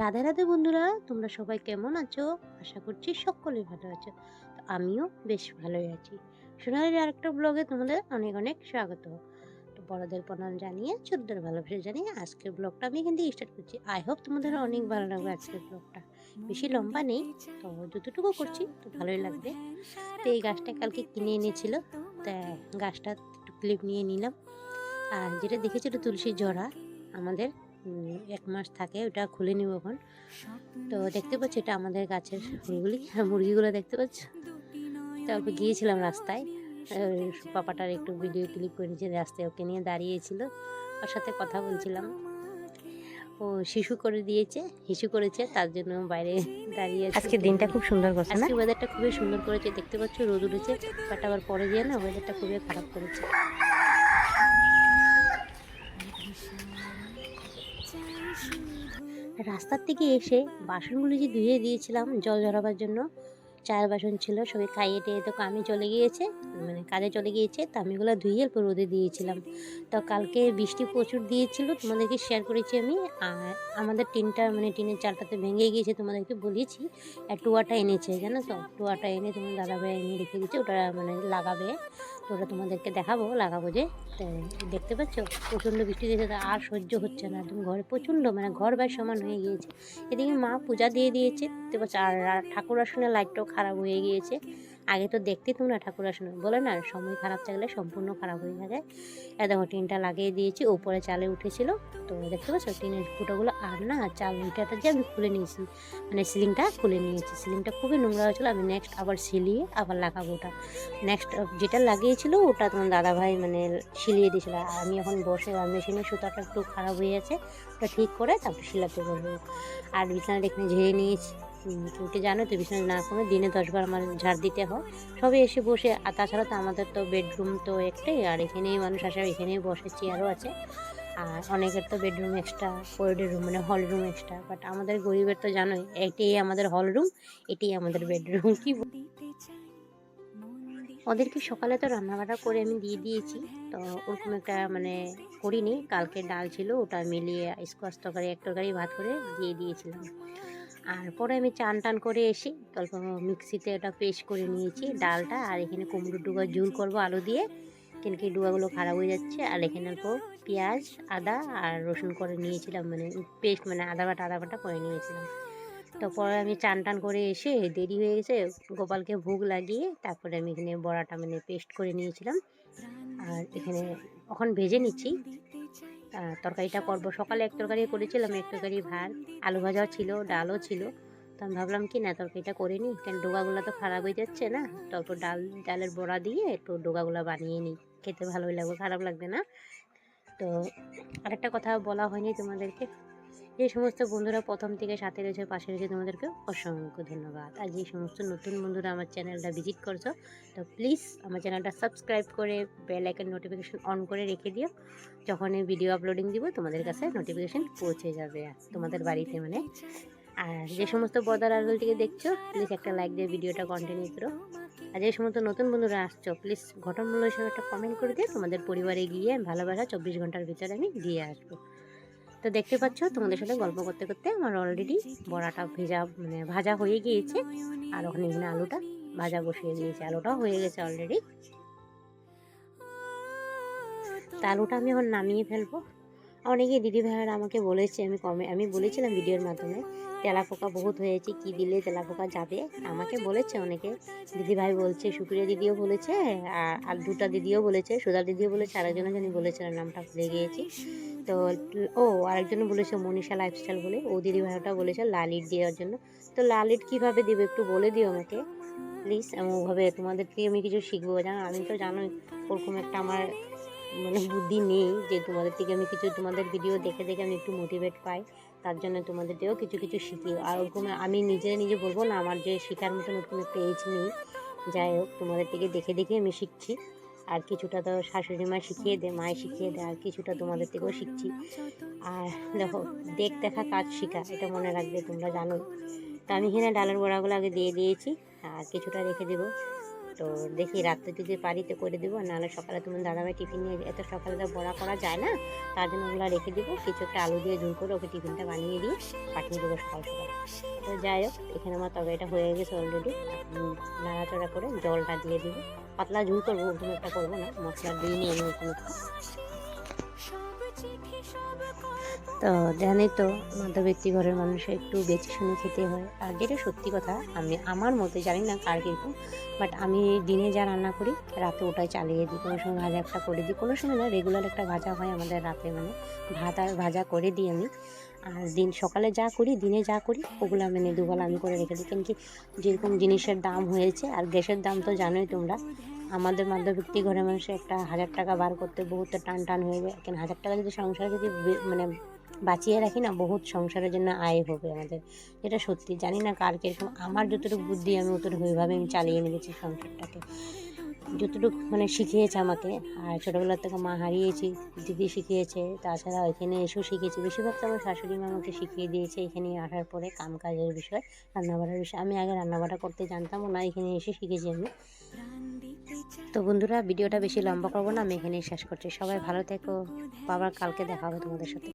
রাধে রাধে বন্ধুরা, তোমরা সবাই কেমন আছো? আশা করছি সকলেই ভালো আছো। তো আমিও বেশ ভালোই আছি। সোনালির আরেকটা ব্লগে তোমাদের অনেক অনেক স্বাগত। তো বড়দের প্রণাম জানিয়ে, ছোটদের ভালোবাসা জানিয়ে আজকের ব্লগটা আমি থেকে স্টার্ট করছি। আই হোপ তোমাদের অনেক ভালো লাগবে আজকের ব্লগটা বেশি লম্বা নেই, তো যতটুকু করছি, তো ভালোই লাগবে। তো এই গাছটা কালকে কিনে এনেছিল, তা গাছটা একটু ক্লিপ নিয়ে নিলাম। আর যেটা দেখেছিল তুলসী জড়া আমাদের এক মাস থাকে ওটা খুলে নিব এখন। তো দেখতে পাচ্ছ এটা আমাদের গাছের মুরগি মুরগিগুলো দেখতে পাচ্ছ? তারপর গিয়েছিলাম রাস্তায় পাপাটার একটু ভিডিও ক্লিপ করে নিয়েছে রাস্তায় ওকে নিয়ে দাঁড়িয়েছিল ওর সাথে কথা বলছিলাম। ও শিশু করে দিয়েছে হিসু করেছে তার জন্য বাইরে দাঁড়িয়ে। আজকে দিনটা খুব সুন্দর করছে আজকে ওয়েদারটা খুবই সুন্দর করেছে দেখতে পাচ্ছ রোদ উঠেছে বাট আবার পরে গিয়ে না ওয়েদারটা খুবই খারাপ করেছে। রাস্তার থেকে এসে বাসনগুলি যে ধুয়ে দিয়েছিলাম, জল ঝরাবার জন্য, চায়ের বাসন ছিল সবাই খাইয়ে টেয়ে তো আমি চলে গিয়েছে মানে কাজে চলে গিয়েছে, তো আমি এগুলো ধুয়ে এরপর রোদে দিয়েছিলাম। তো কালকে বৃষ্টি প্রচুর দিয়েছিল, তোমাদেরকে শেয়ার করেছি আমি, আর আমাদের টিনটা মানে টিনের চালটাতে ভেঙে গিয়েছে, তোমাদেরকে বলেছি, আর টুয়াটা এনেছে, জানো তো? টুয়াটা এনে তোমার দাদাভাই এনে রেখে দিচ্ছে ওটা মানে লাগাবে। ওটা তোমাদেরকে দেখাবো, লাগাবো যে দেখতে পাচ্ছ? প্রচণ্ড বৃষ্টি দিয়েছে আর সহ্য হচ্ছে না, একদম ঘরে প্রচণ্ড মানে ঘর বাই সমান হয়ে গিয়েছে। এদিকে মা পূজা দিয়ে দিয়েছে, দেখতে পাচ্ছ? আর ঠাকুর আসনে লাইটটাও খারাপ হয়ে গিয়েছে। আগে তো দেখতে তোমরা ঠাকুর আসনে বলে না, সময় খারাপ থাকলে সম্পূর্ণ খারাপ হয়ে যায় এ দেখো, টিনটা লাগিয়ে দিয়েছি উপরে চালে উঠেছিল। তো দেখতে পাচ্ছ, টিনের ফুটোগুলো আর না, চাল ইটাটা যে আমি খুলে নিয়েছি। মানে সিলিংটা খুলে নিয়েছি। সিলিংটা খুবই নোংরা হয়েছিল, আমি নেক্সট আবার সিলিয়ে আবার লাগাবো ওটা। নেক্সট যেটা লাগিয়েছিল, ওটা তোমার দাদাভাই মানে সিলিয়ে দিয়েছিল। আর আমি এখন বসে, আর মেশিনের সুতাটা একটু খারাপ হয়ে আছে। ওটা ঠিক করে তারপর সিলাতে বলব আর বিছানাটা এখানে ঝেড়ে নিয়েছি। তো জানো তো, বিছানা না করে দিনে দশবার আমার ঝাড় দিতে হয়। সবাই এসে বসে, আর তাছাড়া তো আমাদের তো বেডরুম তো একটাই, আর এখানেই মানুষ আসে এখানেই বসে চেয়ারও আছে। আর অনেকের তো বেডরুম এক্সট্রা করিডোর রুম মানে হল রুম এক্সট্রা বাট আমাদের গরিবের তো জানোই, এটাই আমাদের হল রুম এটাই আমাদের বেডরুম কি ওদেরকে সকালে তো রান্নাবান্না করে আমি দিয়ে দিয়েছি, তো ওরকম একটা মানে করিনি, কালকে ডাল ছিল, ওটা মিলিয়ে স্কোয়াশ তরকারি, এক তরকারি ভাত করে দিয়ে দিয়েছিলাম। আর পরে আমি চান টান করে এসে অল্প মিক্সিতে ওটা পেস্ট করে নিয়েছি, ডালটা আর এখানে কুমড়ো ডুগা ঝুল করব আলু দিয়ে। কেন কি ডুগাগুলো খারাপ হয়ে যাচ্ছে। আর এখানে অল্প পেঁয়াজ, আদা আর রসুন করে নিয়েছিলাম মানে পেস্ট মানে আদা বাটা আদা বাটা করে নিয়েছিলাম। তো পরে আমি চান টান করে এসে দেরি হয়ে গেছে, গোপালকে ভোগ লাগিয়ে তারপরে আমি এখানে বড়াটা মানে পেস্ট করে নিয়েছিলাম। আর এখানে এখন ভেজে নিচ্ছি। তরকারিটা করব। সকালে এক তরকারি করেছিলাম, এক তরকারি ভাত, আলু ভাজাও ছিল, ডালও ছিল। তো আমি ভাবলাম, কি না, তরকারিটা করে নিই। কেন, ডোগাগুলো তো খারাপ হয়ে যাচ্ছে না? তারপর ডাল, ডালের বড়া দিয়ে একটু ডোগাগুলো বানিয়ে নিই। খেতে ভালোই লাগবে, খারাপ লাগবে না? তো আরেকটা কথা বলা হয়নি তোমাদেরকে। যে সমস্ত বন্ধুরা প্রথম থেকে সাথে রয়েছে, পাশে রয়েছে তোমাদেরকে অসংখ্য ধন্যবাদ। আর যে সমস্ত নতুন বন্ধুরা আমার চ্যানেলটা ভিজিট করছ, তো প্লিজ আমার চ্যানেলটা সাবস্ক্রাইব করে বেল আইকন নোটিফিকেশন অন করে রেখে দিও। যখন ভিডিও আপলোডিং দিব, তোমাদের কাছে নোটিফিকেশন পৌঁছে যাবে। তোমাদের বাড়িতে মানে আর যে সমস্ত বদার আড়াল থেকে দেখছ প্লিজ একটা লাইক দিয়ে ভিডিওটা কন্টিনিউ করো। আর যে সমস্ত নতুন বন্ধুরা আসছো প্লিজ ঘটনামূল্য হিসেবে একটা কমেন্ট করে দিয়ে তোমাদের পরিবারে গিয়ে ভালোবাসা চব্বিশ ঘণ্টার ভিতরে আমি দিয়ে আসব। তো দেখতে পাচ্ছ, তোমাদের সাথে গল্প করতে করতে আমার অলরেডি বড়াটা ভেজা মানে ভাজা হয়ে গিয়েছে। আর ওখানে এখানে আলুটা ভাজা বসিয়ে দিয়েছি। আলুটাও হয়ে গেছে অলরেডি তা আলুটা আমি এখন নামিয়ে ফেলব। অনেকে দিদি ভাইয়েরা আমাকে বলেছে, আমি কমে, আমি বলেছিলাম ভিডিওর মাধ্যমে, তেলাপোকা বহুত হয়েছে, কি দিলে তেলাপোকা যাবে? আমাকে বলেছে অনেকে। দিদি ভাই বলছে, সুপ্রিয়া দিদিও বলেছে, আর আর দুটা দিদিও বলেছে, সুধা দিদিও বলেছে আরেকজনের জানি বলেছিলাম, নামটা ভুলে গিয়েছি। তো ও আরেকজন বলেছে মনীষা লাইফস্টাইল বলে। ও দিদি ভাইটা বলেছে লাল ইট দেওয়ার জন্য। তো লাল ইট কীভাবে দেবে একটু বলে দিও আমাকে প্লিজ আমি ওভাবে তোমাদের থেকে আমি কিছু শিখব, জানো? আমি তো জানোই, ওরকম একটা আমার মানে বুদ্ধি নেই যে তোমাদের থেকে আমি কিছু, তোমাদের ভিডিও দেখে দেখে আমি একটু মোটিভেট পাই। তার জন্য তোমাদের থেকেও কিছু কিছু শিখি। আর ওরকম আমি নিজে নিজে বলব না, আমার যে শেখার মতো নতুন একটা এজ নেই। যাই হোক, তোমাদের থেকে দেখে দেখে আমি শিখছি। আর কিছুটা তো শাশুড়ি মা শিখিয়ে দেয় মায়ে শিখিয়ে দেয় আর কিছুটা তোমাদের থেকেও শিখছি। আর দেখো, দেখ দেখা কাজ শেখা, এটা মনে রাখবে তোমরা জানো তো আমি এখানে ডালের বড়াগুলো আগে দিয়ে দিয়েছি, আর কিছুটা রেখে দেবো। তো দেখি রাত্রে যদি বাড়িতে করে দেবো, নাহলে সকালে তোমার দাদাভাই টিফিন নিয়ে, এত সকালে তো বড়া করা যায় না, তার জন্য ওগুলো রেখে দেবো, কিছু একটা আলু দিয়ে ঝুল করে ওকে টিফিনটা বানিয়ে দিয়ে পাঠিয়ে দেবো সকাল সকাল। তো যাই হোক, এখানে আমার তবে এটা হয়ে গেছে অলরেডি নাড়াচড়া করে জলটা দিয়ে দিব। পাতলা ঝুল করব, ওরকম একটা করব না, মশলা দিয়ে নিয়ে তো জানি তো মধ্যবিত্তি ঘরের মানুষের একটু বেছে শুনে খেতে হয়। আর যেটা সত্যি কথা, আমি আমার মতে, জানি না কার কীরকম বাট আমি দিনে যা রান্না করি, রাতে ওটাই চালিয়ে দিই। কোনো সময় ভাজা একটা করে দিই, কোনো সময় না রেগুলার একটা ভাজা হয় আমাদের রাতে মানে ভাত আর ভাজা করে দিই আমি। আর দিন সকালে যা করি, দিনে যা করি, ওগুলো মানে দুবেলা আমি করে রেখে দিই। কেন কি, যেরকম জিনিসের দাম হয়েছে, আর গ্যাসের দাম তো জানোই তোমরা, আমাদের মধ্যবিত্তি ঘরের মানুষের একটা হাজার টাকা বার করতে বহুত টান টান হয়ে যায়। কেন হাজার টাকা যদি সংসারে যদি মানে বাঁচিয়ে রাখি না, বহুত সংসারের জন্য আয় হবে আমাদের। এটা সত্যি, জানি না কার কীরকম আমার যতটুকু বুদ্ধি, আমি অতটুকু ওইভাবে আমি চালিয়ে নিয়েছি সংসারটাকে। যতটুকু মানে শিখিয়েছে আমাকে, আর ছোটোবেলার থেকে মা হারিয়েছি, দিদি শিখিয়েছে, তাছাড়া এখানে এসেও শিখেছি বেশিরভাগ তো আমার শাশুড়ি মা আমাকে শিখিয়ে দিয়েছে এখানে আসার পরে কাম কাজের বিষয়, রান্নাবাড়ার বিষয়। আমি আগে রান্নাবাড়া করতে জানতামও না, এখানে এসে শিখেছি আমি। তো বন্ধুরা, ভিডিওটা বেশি লম্বা করব না, আমি এখানেই শেষ করছি। সবাই ভালো থেকো, আবার কালকে দেখা হবে তোমাদের সাথে।